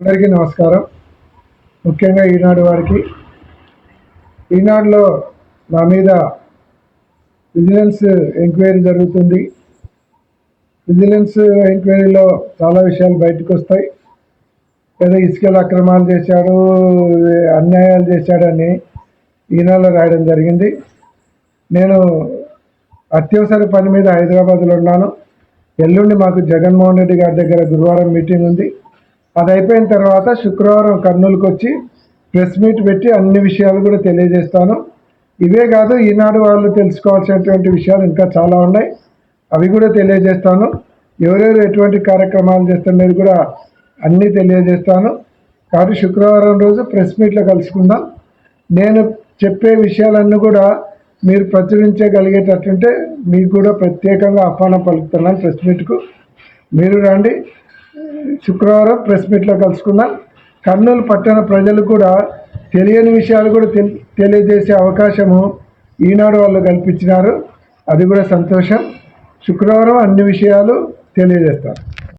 అందరికీ నమస్కారం. ముఖ్యంగా ఈనాడు వారికి. ఈనాడులో నా మీద విజిలెన్స్ ఎంక్వైరీ జరుగుతుంది. విజిలెన్స్ ఎంక్వైరీలో చాలా విషయాలు బయటకు వస్తాయి. ఏదో ఇసుకలు అక్రమాలు చేశాడు అన్యాయాలు చేశాడని ఈనాడులో రాయడం జరిగింది. నేను అత్యవసర పని మీద హైదరాబాద్లో ఉన్నాను. ఎల్లుండి మాకు జగన్మోహన్ రెడ్డి గారి దగ్గర గురువారం మీటింగ్ ఉంది. అది అయిపోయిన తర్వాత శుక్రవారం కర్నూలుకి వచ్చి ప్రెస్ మీట్ పెట్టి అన్ని విషయాలు కూడా తెలియజేస్తాను. ఇవే కాదు ఈనాడు వాళ్ళు తెలుసుకోవాల్సినటువంటి విషయాలు ఇంకా చాలా ఉన్నాయి. అవి కూడా తెలియజేస్తాను. ఎవరెవరు ఎటువంటి కార్యక్రమాలు చేస్తున్నది కూడా అన్నీ తెలియజేస్తాను. కాబట్టి శుక్రవారం రోజు ప్రెస్ మీట్లో కలుసుకుందాం. నేను చెప్పే విషయాలన్నీ కూడా మీరు ప్రచురించగలిగేటట్టుంటే మీకు కూడా ప్రత్యేకంగా ఆహ్వానం పలుకుతున్నాను ప్రెస్ మీట్కు. మీరు రండి. శుక్రవారం ప్రెస్ మీట్లో కలుసుకుందాం. కర్నూలు పట్టణ ప్రజలు కూడా తెలియని విషయాలు కూడా తెలి తెలియజేసే అవకాశము ఈనాడు వాళ్ళు కల్పించినారు. అది కూడా సంతోషం. శుక్రవారం అన్ని విషయాలు తెలియజేస్తారు.